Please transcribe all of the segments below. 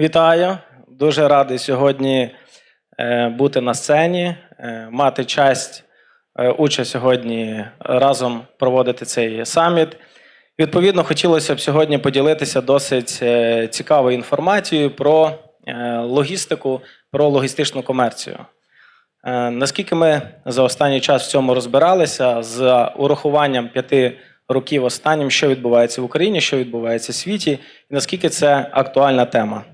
Вітаю! Дуже радий сьогодні е, бути на сцені, е, мати честь е, участь сьогодні разом проводити цей саміт. Відповідно, хотілося б сьогодні поділитися досить цікавою інформацією про логістику, про логістичну комерцію. Наскільки ми за останній час в цьому розбиралися з урахуванням п'яти років останнім, що відбувається в Україні, що відбувається в світі, і наскільки це актуальна тема.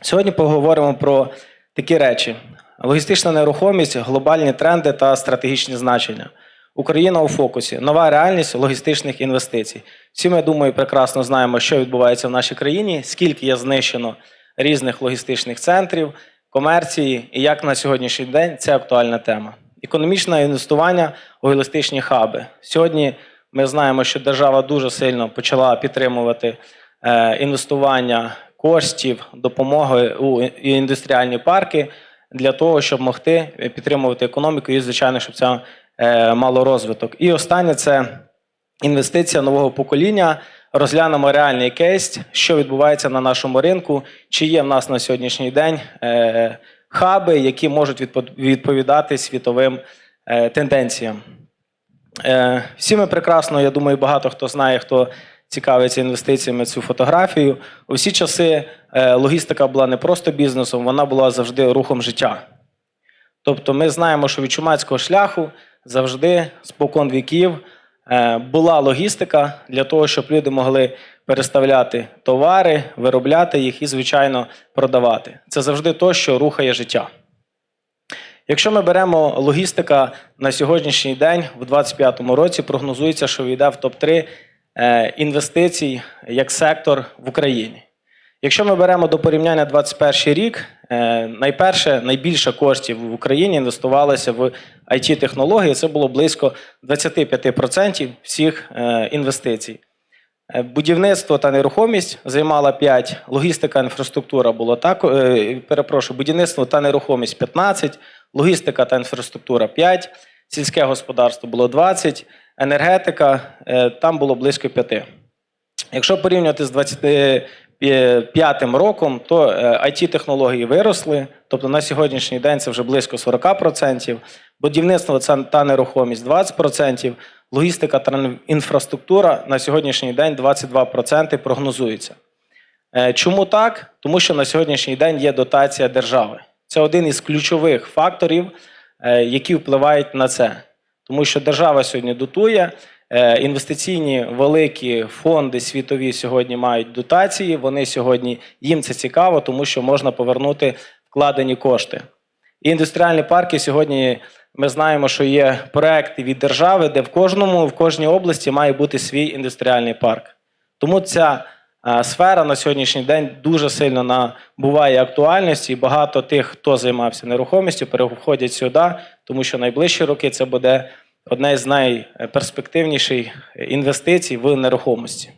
Сьогодні поговоримо про такі речі: логістична нерухомість, глобальні тренди та стратегічні значення. Україна у фокусі, нова реальність логістичних інвестицій. Всі ми думаю, прекрасно знаємо, що відбувається в нашій країні, скільки є знищено різних логістичних центрів, комерції, і як на сьогоднішній день це актуальна тема. Економічне інвестування у логістичні хаби. Сьогодні ми знаємо, що держава дуже сильно почала підтримувати е, інвестування коштів, допомоги у індустріальні парки для того, щоб могти підтримувати економіку і, звичайно, щоб це мало розвиток. І останнє це інвестиція нового покоління. Розглянемо реальний кейс, що відбувається на нашому ринку, чи є в нас на сьогоднішній день е, хаби, які можуть відповідати світовим е, тенденціям. Е, Всі ми прекрасно, я думаю, багато хто знає, хто цікавиться інвестиціями цю фотографію. У всі часи е, логістика була не просто бізнесом, вона була завжди рухом життя. Тобто ми знаємо, що від чумацького шляху завжди спокон віків е, була логістика для того, щоб люди могли переставляти товари, виробляти їх і, звичайно, продавати. Це завжди то, що рухає життя. Якщо ми беремо логістика на сьогоднішній день, в 2025 році прогнозується, що війде в топ-3 е, інвестицій як сектор в Україні. Якщо ми беремо до порівняння 2021 рік, е, найперше, найбільше коштів в Україні інвестувалося в it технології це було близько 25% всіх е, інвестицій. Е, Будівництво та нерухомість займала 5, логістика, інфраструктура було так, е, перепрошую, будівництво та нерухомість 15, логістика та інфраструктура 5, сільське господарство було 20, енергетика е, там було близько 5. Якщо порівнювати з 25 роком, то it технології виросли, тобто на сьогоднішній день це вже близько 40%, будівництво та нерухомість 20%, логістика та інфраструктура на сьогоднішній день 22% прогнозується. Е, Чому так? Тому що на сьогоднішній день є дотація держави. Це один із ключових факторів, е, які впливають на це. Тому що держава сьогодні дотує, е, інвестиційні великі фонди світові сьогодні мають дотації. Вони сьогодні їм це цікаво, тому що можна повернути вкладені кошти. І індустріальні парки сьогодні ми знаємо, що є проекти від держави, де в кожному, в кожній області має бути свій індустріальний парк. Тому ця сфера на сьогоднішній день дуже сильно набуває актуальності, і багато тих, хто займався нерухомістю, переходять сюди, тому що найближчі роки це буде одна з найперспективніших інвестицій в нерухомості.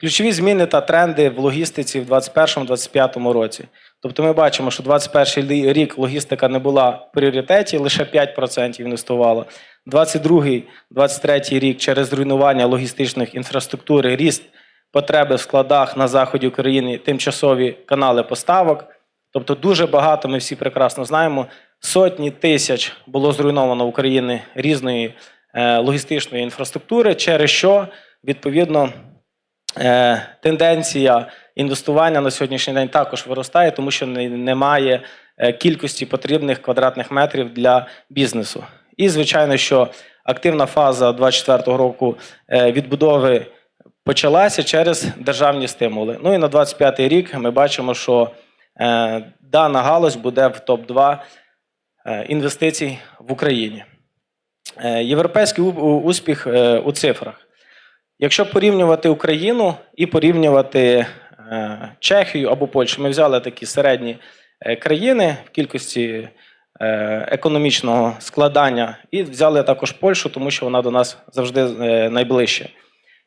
Ключові зміни та тренди в логістиці в 2021-2025 році. Тобто ми бачимо, що 2021 рік логістика не була в пріоритеті, лише 5% інвестувало. 2022-2023 рік через руйнування логістичних інфраструктури, ріст потреби в складах на заході України, тимчасові канали поставок. Тобто дуже багато, ми всі прекрасно знаємо, сотні тисяч було зруйновано в Україні різної е, логістичної інфраструктури, через що відповідно е, тенденція інвестування на сьогоднішній день також виростає, тому що немає е, кількості потрібних квадратних метрів для бізнесу. І, звичайно, що активна фаза 2024 року відбудови почалася через державні стимули. Ну і на 25 рік ми бачимо, що е, дана галузь буде в топ-2 е, інвестицій в Україні. Е, Європейський успіх е, у цифрах. Якщо порівнювати Україну і порівнювати е, Чехію або Польщу, ми взяли такі середні е, країни в кількості е, економічного складання, і взяли також Польщу, тому що вона до нас завжди найближче.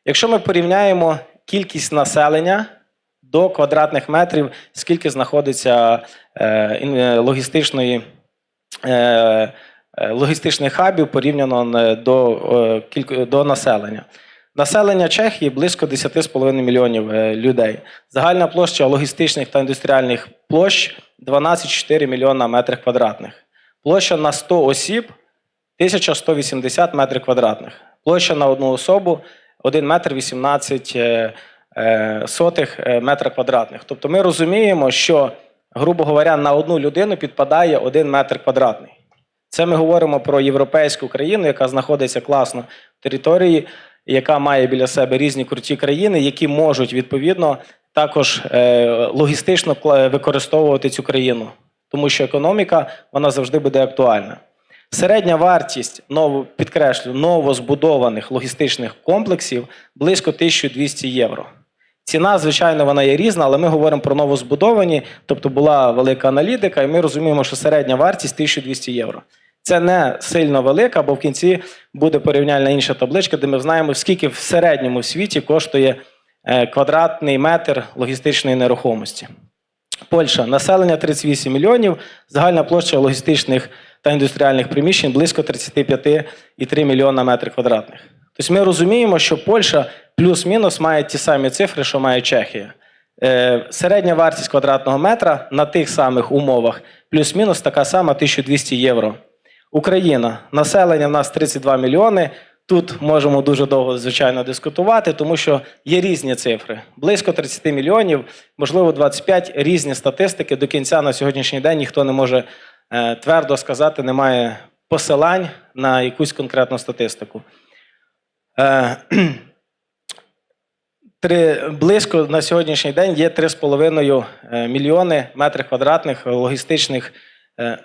Якщо ми порівняємо кількість населення до квадратних метрів, скільки знаходиться е, е, логістичної. Е, Логістичних хабів порівняно до, до населення. Населення Чехії близько 10,5 мільйонів людей. Загальна площа логістичних та індустріальних площ 12,4 мільйона метрів квадратних. Площа на 100 осіб 1180 метрів квадратних. Площа на одну особу 1 метр 18 е, е, сотих е, метра квадратних. Тобто ми розуміємо, що, грубо говоря, на одну людину підпадає 1 метр квадратний. Це ми говоримо про європейську країну, яка знаходиться класно в території, яка має біля себе різні круті країни, які можуть відповідно також логістично використовувати цю країну, тому що економіка вона завжди буде актуальна. Середня вартість ново, підкреслю, новозбудованих логістичних комплексів близько 1200 євро. Ціна, звичайно, вона є різна, але ми говоримо про новозбудовані, тобто була велика аналітика, і ми розуміємо, що середня вартість 1200 євро. Це не сильно велика, бо в кінці буде порівняльна інша табличка, де ми знаємо, скільки в середньому світі коштує е, квадратний метр логістичної нерухомості. Польща населення 38 мільйонів, загальна площа логістичних та індустріальних приміщень близько 35,3 мільйона метрів квадратних. Тобто ми розуміємо, що Польща плюс-мінус має ті самі цифри, що має Чехія. Е, середня вартість квадратного метра на тих самих умовах плюс-мінус така сама 1200 євро. Україна населення в нас 32 мільйони. Тут можемо дуже довго, звичайно, дискутувати, тому що є різні цифри. Близько 30 мільйонів, можливо, 25 різні статистики. До кінця на сьогоднішній день ніхто не може твердо сказати, немає посилань на якусь конкретну статистику. Е, Три, близько на сьогоднішній день є 3,5 е, мільйони метрів квадратних логістичних, е,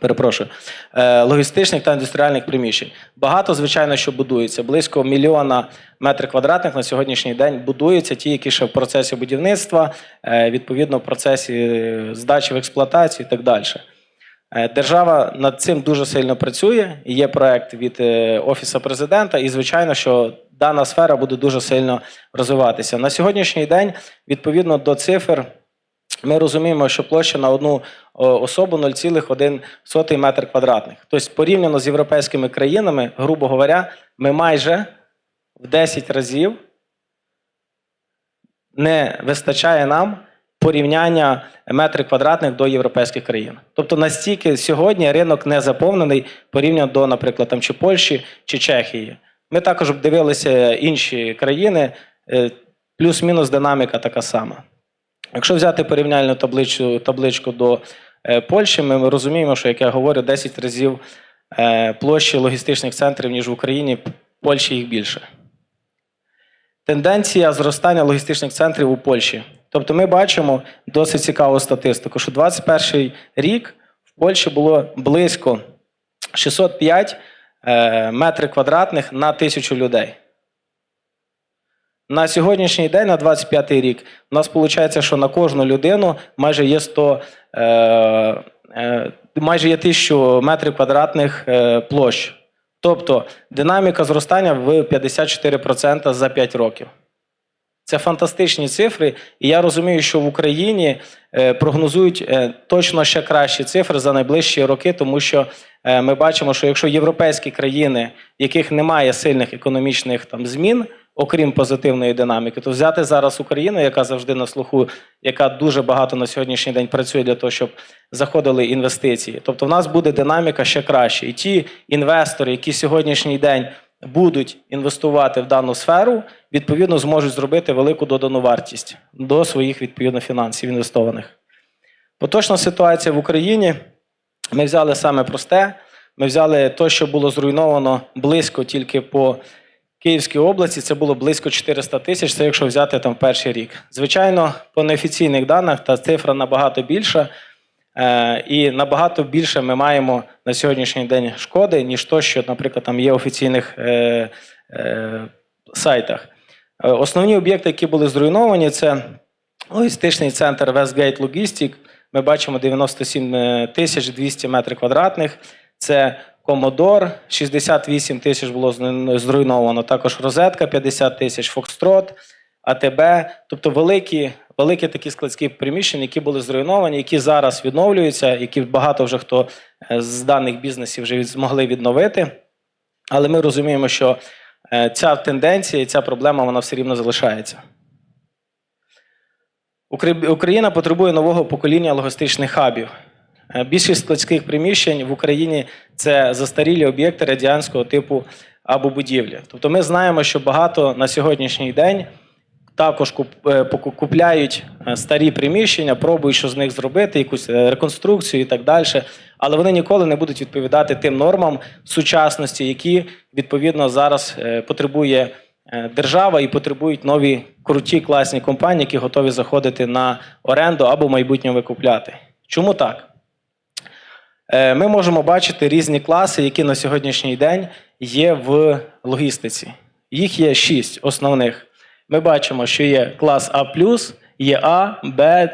перепрошую, е, логістичних та індустріальних приміщень. Багато, звичайно, що будується. Близько мільйона метрів квадратних на сьогоднішній день будуються, ті, які ще в процесі будівництва, е, відповідно, в процесі е, здачі в експлуатацію і так далі. Держава над цим дуже сильно працює. Є проект від Офісу президента, і звичайно, що дана сфера буде дуже сильно розвиватися. На сьогоднішній день, відповідно до цифр, ми розуміємо, що площа на одну особу 0,1 метр квадратних. Тобто, порівняно з європейськими країнами, грубо говоря, ми майже в 10 разів не вистачає нам порівняння метрів квадратних до європейських країн. Тобто настільки сьогодні ринок не заповнений порівняно до, наприклад, там, чи Польщі, чи Чехії. Ми також дивилися інші країни, е, плюс-мінус динаміка така сама. Якщо взяти порівняльну табличку, табличку до е, Польщі, ми розуміємо, що, як я говорю, 10 разів е, площі логістичних центрів, ніж в Україні, в Польщі їх більше. Тенденція зростання логістичних центрів у Польщі. Тобто ми бачимо досить цікаву статистику, що 21 рік в Польщі було близько 605 е, метрів квадратних на тисячу людей. На сьогоднішній день, на 25 рік, у нас виходить, що на кожну людину майже є 100, е, е, майже є 1000 метрів квадратних е, площ. Тобто динаміка зростання в 54% за 5 років. Це фантастичні цифри, і я розумію, що в Україні прогнозують точно ще кращі цифри за найближчі роки, тому що ми бачимо, що якщо європейські країни, в яких немає сильних економічних там змін, окрім позитивної динаміки, то взяти зараз Україну, яка завжди на слуху, яка дуже багато на сьогоднішній день працює для того, щоб заходили інвестиції. Тобто, в нас буде динаміка ще краще. І ті інвестори, які сьогоднішній день будуть інвестувати в дану сферу, відповідно зможуть зробити велику додану вартість до своїх відповідно фінансів інвестованих. Поточна ситуація в Україні. Ми взяли саме просте. Ми взяли те, що було зруйновано близько тільки по Київській області. Це було близько 400 тисяч. Це якщо взяти там перший рік. Звичайно, по неофіційних даних та цифра набагато більша. Е, і набагато більше ми маємо на сьогоднішній день шкоди, ніж то, що, наприклад, там є в офіційних е, е, сайтах. Основні об'єкти, які були зруйновані, це логістичний центр Westgate Logistic. Ми бачимо 97 тисяч 200 метрів квадратних. Це Commodore, 68 тисяч було зруйновано. Також розетка 50 тисяч, Фокстрот, АТБ. Тобто великі, великі такі складські приміщення, які були зруйновані, які зараз відновлюються, які багато вже хто е, з даних бізнесів вже змогли відновити. Але ми розуміємо, що е, ця тенденція і ця проблема вона все рівно залишається. Україна потребує нового покоління логістичних хабів. Е, Більшість складських приміщень в Україні це застарілі об'єкти радянського типу або будівлі. Тобто ми знаємо, що багато на сьогоднішній день також е, купляють е, старі приміщення, пробують, що з них зробити, якусь реконструкцію і так далі. Але вони ніколи не будуть відповідати тим нормам сучасності, які відповідно зараз потребує держава і потребують нові круті класні компанії, які готові заходити на оренду або в викупляти. Чому так? Е, Ми можемо бачити різні класи, які на сьогоднішній день є в логістиці. Їх є шість основних. Ми бачимо, що є клас А, є А, Б,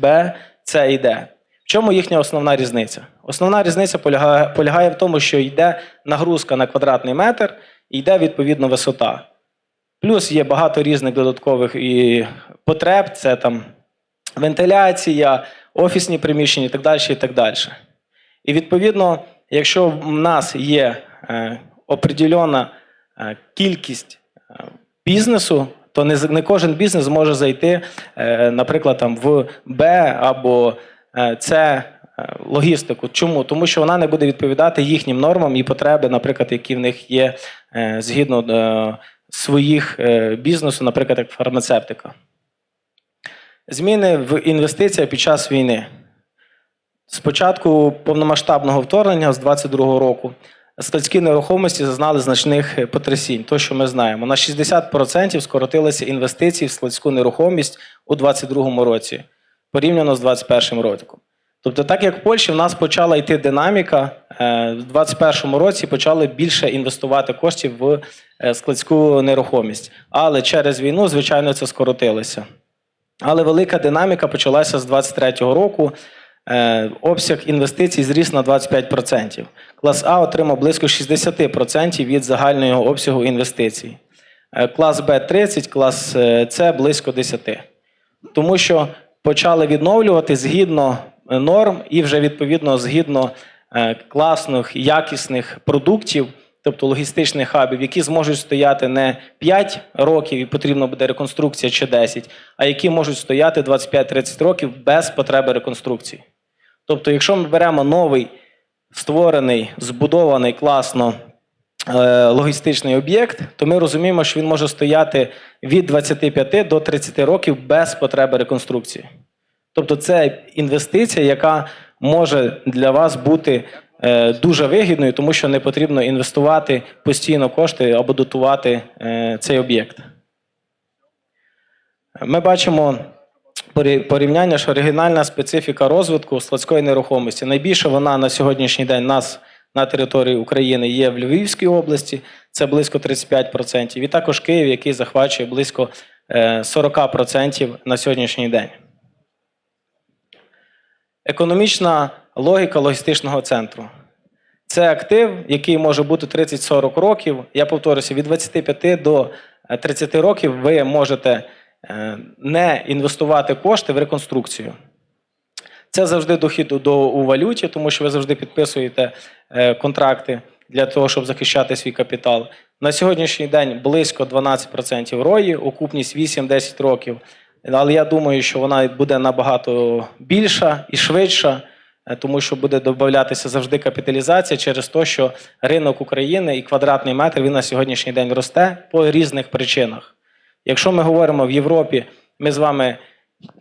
Б, С і Д. В чому їхня основна різниця? Основна різниця полягає, полягає в тому, що йде нагрузка на квадратний метр і йде відповідно висота. Плюс є багато різних додаткових і потреб: це там вентиляція, офісні приміщення і так далі. І так далі. І відповідно, якщо в нас є е, определена е, кількість е, бізнесу, то не, кожен бізнес може зайти, наприклад, там, в Б або С логістику. Чому? Тому що вона не буде відповідати їхнім нормам і потреби, наприклад, які в них є згідно своїх бізнесу, наприклад, як фармацевтика. Зміни в інвестиціях під час війни. З початку повномасштабного вторгнення з 22-го року складські нерухомості зазнали значних потрясінь. То, що ми знаємо, на 60% скоротилися інвестиції в складську нерухомість у 2022 році порівняно з 2021 роком. Тобто, так як в Польщі в нас почала йти динаміка, е, в 2021 році почали більше інвестувати коштів в е, складську нерухомість. Але через війну, звичайно, це скоротилося. Але велика динаміка почалася з 2023 року. Е, Обсяг інвестицій зріс на 25%. Клас А отримав близько 60% від загального обсягу інвестицій. Е, Клас Б 30, клас е, С близько 10%. Тому що почали відновлювати згідно норм і вже відповідно згідно класних, якісних продуктів, тобто логістичних хабів, які зможуть стояти не 5 років і потрібна буде реконструкція чи 10, а які можуть стояти 25-30 років без потреби реконструкції. Тобто, якщо ми беремо новий створений, збудований класно е, логістичний об'єкт, то ми розуміємо, що він може стояти від 25 до 30 років без потреби реконструкції. Тобто, це інвестиція, яка може для вас бути е, дуже вигідною, тому що не потрібно інвестувати постійно кошти або дотувати е, цей об'єкт. Ми бачимо порівняння, що оригінальна специфіка розвитку складської нерухомості. Найбільше вона на сьогоднішній день нас на території України є в Львівській області, це близько 35%, і також Київ, який захвачує близько е, 40% на сьогоднішній день. Економічна логіка логістичного центру. Це актив, який може бути 30-40 років. Я повторюся, від 25 до е, 30 років ви можете е, не інвестувати кошти в реконструкцію. Це завжди дохід до, у валюті, тому що ви завжди підписуєте е, контракти для того, щоб захищати свій капітал. На сьогоднішній день близько 12% рої, окупність 8-10 років. Але я думаю, що вона буде набагато більша і швидша, е, тому що буде додатися завжди капіталізація через те, що ринок України і квадратний метр він на сьогоднішній день росте по різних причинах. Якщо ми говоримо в Європі, ми з вами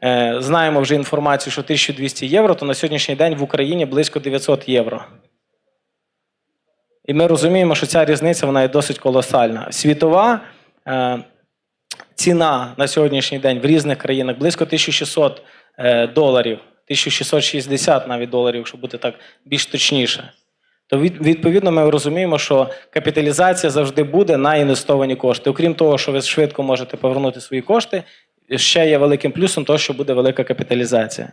е, знаємо вже інформацію, що 1200 євро, то на сьогоднішній день в Україні близько 900 євро. І ми розуміємо, що ця різниця вона є досить колосальна. Світова е, ціна на сьогоднішній день в різних країнах близько 1600 е, доларів, 1660 навіть доларів, якщо бути так більш точніше. То відповідно ми розуміємо, що капіталізація завжди буде на інвестовані кошти. Окрім того, що ви швидко можете повернути свої кошти, ще є великим плюсом того, що буде велика капіталізація.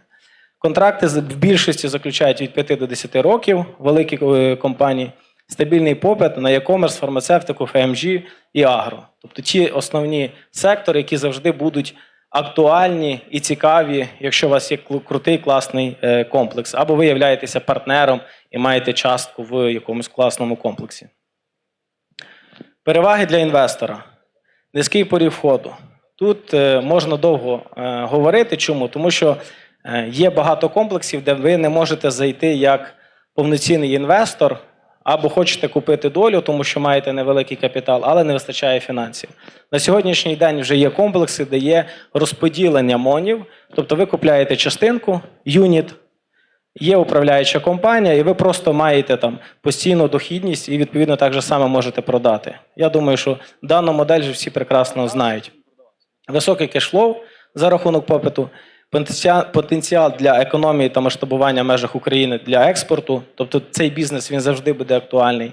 Контракти в більшості заключають від 5 до 10 років великі е, компанії. Стабільний попит на e-commerce, фармацевтику, ФМЖ і агро. Тобто ті основні сектори, які завжди будуть актуальні і цікаві, якщо у вас є крутий класний е, комплекс, або ви являєтеся партнером і маєте частку в якомусь класному комплексі. Переваги для інвестора. Низький поріг входу. Тут е, можна довго е, говорити. Чому? Тому що є багато комплексів, де ви не можете зайти як повноцінний інвестор, або хочете купити долю, тому що маєте невеликий капітал, але не вистачає фінансів. На сьогоднішній день вже є комплекси, де є розподілення монів, тобто ви купляєте частинку, юніт, є управляюча компанія, і ви просто маєте там постійну дохідність і відповідно так же само можете продати. Я думаю, що дану модель вже всі прекрасно знають. Високий кешфлоу за рахунок попиту, потенціал- для економії та масштабування в межах України для експорту. Тобто цей бізнес він завжди буде актуальний.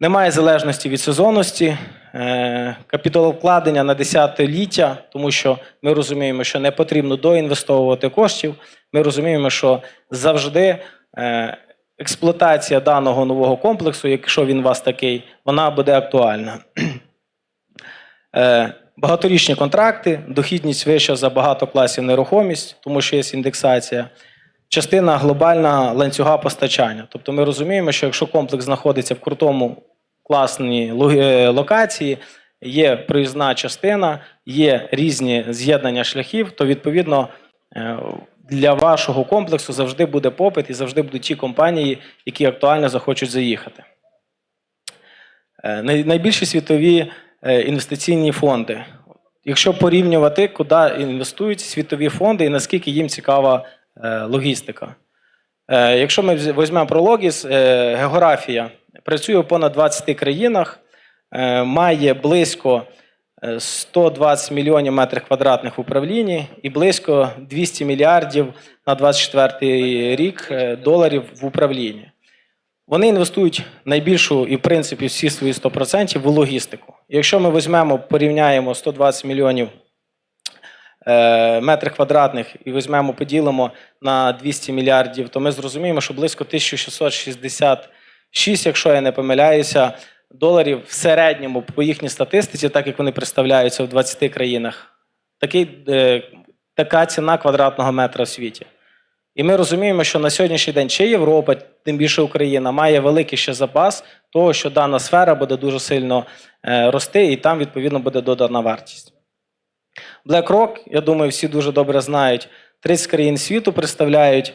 Немає залежності від сезонності, е, капіталовкладення на десятиліття, тому що ми розуміємо, що не потрібно доінвестовувати коштів. Ми розуміємо, що завжди е, експлуатація даного нового комплексу, якщо він у вас такий, вона буде актуальна. Багаторічні контракти, дохідність вища за багато класів нерухомість, тому що є індексація. Частина глобальна ланцюга постачання. Тобто ми розуміємо, що якщо комплекс знаходиться в крутому класній е, локації, є проїзна частина, є різні з'єднання шляхів, то відповідно е, для вашого комплексу завжди буде попит і завжди будуть ті компанії, які актуально захочуть заїхати. Е, Найбільші світові інвестиційні фонди. Якщо порівнювати, куди інвестують світові фонди і наскільки їм цікава е, логістика. Е, Якщо ми візьмемо е, географія працює в понад 20 країнах, е, має близько е, 120 мільйонів метрів квадратних в управлінні і близько 200 мільярдів на 24 рік е, доларів в управлінні. Вони інвестують найбільшу і, в принципі, всі свої 100% в логістику. Якщо ми візьмемо, порівняємо 120 мільйонів е, метрів квадратних і візьмемо, поділимо на 200 мільярдів, то ми зрозуміємо, що близько 1666, якщо я не помиляюся, доларів в середньому по їхній статистиці, так як вони представляються в 20 країнах, такий, е, така ціна квадратного метра в світі. І ми розуміємо, що на сьогоднішній день чи Європа, тим більше Україна, має великий ще запас того, що дана сфера буде дуже сильно е, рости, і там відповідно буде додана вартість. BlackRock, я думаю, всі дуже добре знають, 30 країн світу представляють.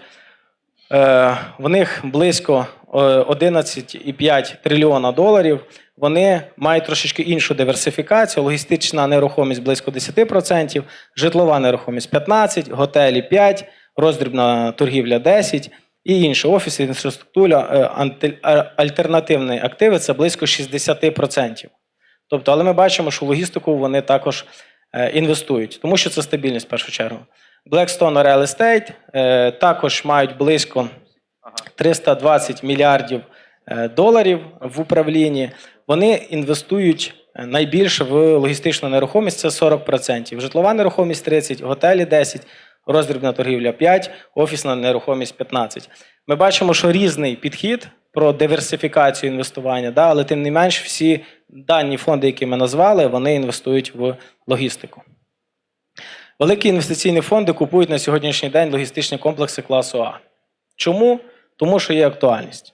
Е, в них близько е, 11,5 трильйона доларів. Вони мають трошечки іншу диверсифікацію. Логістична нерухомість близько 10%, житлова нерухомість 15%, готелі 5%, роздрібна торгівля 10% і інше. Офіси, інфраструктура, е, альтернативні активи це близько 60%. Тобто, але ми бачимо, що логістику вони також е, інвестують, тому що це стабільність в першу чергу. Blackstone Real Estate е, також мають близько 320 мільярдів доларів в управлінні. Вони інвестують найбільше в логістичну нерухомість це 40%. Житлова нерухомість 30%, готелі 10%, роздрібна торгівля 5%, офісна нерухомість 15%. Ми бачимо, що різний підхід про диверсифікацію інвестування, да, але тим не менш всі дані фонди, які ми назвали, вони інвестують в логістику. Великі інвестиційні фонди купують на сьогоднішній день логістичні комплекси класу А. Чому? Тому що є актуальність.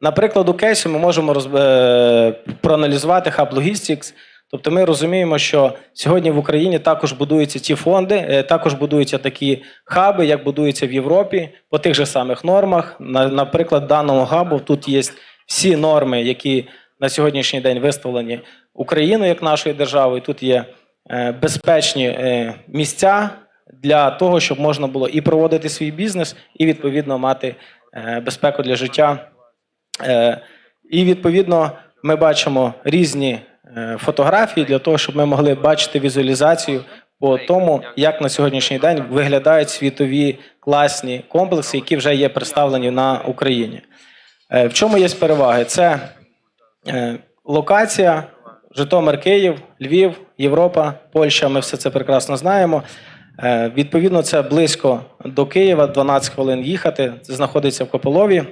На прикладу кейсу ми можемо роз... е, проаналізувати Hub Logistics. Тобто ми розуміємо, що сьогодні в Україні також будуються ті фонди, е, також будуються такі хаби, як будуються в Європі, по тих же самих нормах. Наприклад, даного хабу тут є всі норми, які на сьогоднішній день виставлені Україною як нашою державою. Тут є е, безпечні е, місця для того, щоб можна було і проводити свій бізнес, і відповідно мати безпеку для життя. І відповідно ми бачимо різні фотографії для того, щоб ми могли бачити візуалізацію по тому, як на сьогоднішній день виглядають світові класні комплекси, які вже є представлені на Україні. Е, В чому є переваги? Це е, локація, Житомир, Київ, Львів, Європа, Польща. Ми все це прекрасно знаємо. Е, Відповідно, це близько до Києва, 12 хвилин їхати. Це знаходиться в Копилові.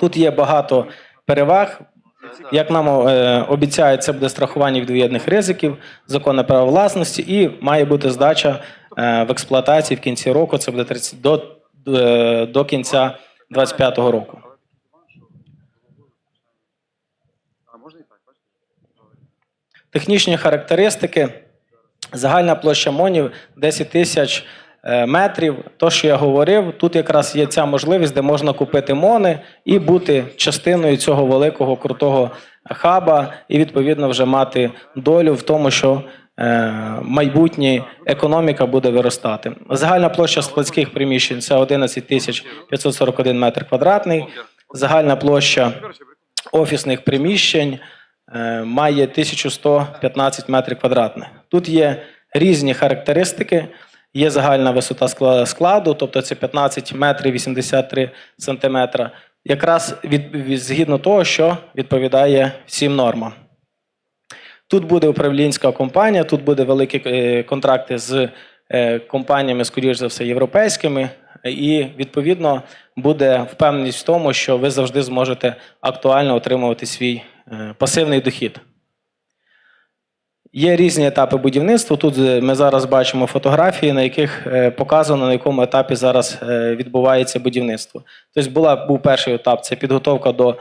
Тут є багато переваг. Як нам е, обіцяють, це буде страхування від воєнних ризиків, законне право власності і має бути здача е, в експлуатації в кінці року. Це буде 30, до, е, до кінця 2025 року. Технічні характеристики. Загальна площа монів 10 тисяч метрів. То, що я говорив, тут якраз є ця можливість, де можна купити мони і бути частиною цього великого крутого хаба, і відповідно вже мати долю в тому, що е, майбутнє економіка буде виростати. Загальна площа складських приміщень це 11 тисяч 541 метр квадратний. Загальна площа офісних приміщень е, має 1115 метрів квадратних. Тут є різні характеристики. Є загальна висота скла- складу, тобто це 15 метрів 83 сантиметра, якраз від- згідно того, що відповідає всім нормам. Тут буде управлінська компанія, тут буде великі е, контракти з е, компаніями, скоріш за все, європейськими, і відповідно буде впевненість в тому, що ви завжди зможете актуально отримувати свій е, пасивний дохід. Є різні етапи будівництва. Тут е, ми зараз бачимо фотографії, на яких е, показано, на якому етапі зараз е, відбувається будівництво. Тобто була, був перший етап це підготовка до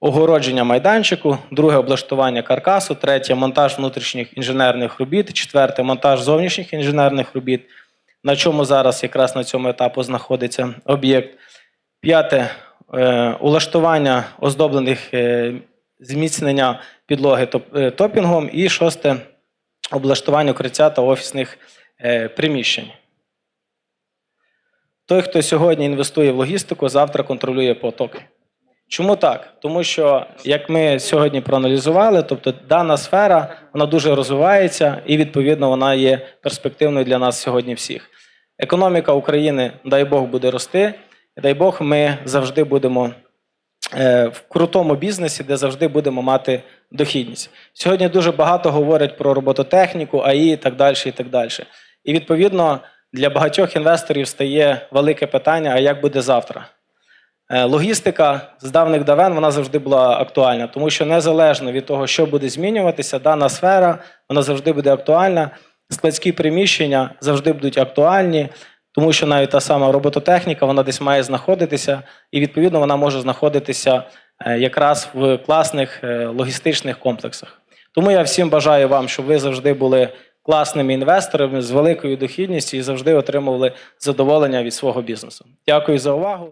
огородження майданчику, друге облаштування каркасу, третє монтаж внутрішніх інженерних робіт, четверте монтаж зовнішніх інженерних робіт, на чому зараз якраз на цьому етапу знаходиться об'єкт. П'яте улаштування оздоблених зміцнення підлоги е, топінгом. І шосте облаштування укриття та офісних е, приміщень. Той, хто сьогодні інвестує в логістику, завтра контролює потоки. Чому так? Тому що, як ми сьогодні проаналізували, тобто дана сфера вона дуже розвивається і відповідно вона є перспективною для нас сьогодні всіх. Економіка України, дай Бог, буде рости. Дай Бог, ми завжди будемо е, в крутому бізнесі, де завжди будемо мати дохідність. Сьогодні дуже багато говорять про робототехніку, АІ і так далі. І так далі. І відповідно для багатьох інвесторів стає велике питання: а як буде завтра? Е, Логістика з давних давен вона завжди була актуальна, тому що незалежно від того, що буде змінюватися, дана сфера вона завжди буде актуальна. Складські приміщення завжди будуть актуальні, тому що навіть та сама робототехніка вона десь має знаходитися, і відповідно вона може знаходитися якраз в класних е, логістичних комплексах. Тому я всім бажаю вам, щоб ви завжди були класними інвесторами з великою дохідністю і завжди отримували задоволення від свого бізнесу. Дякую за увагу.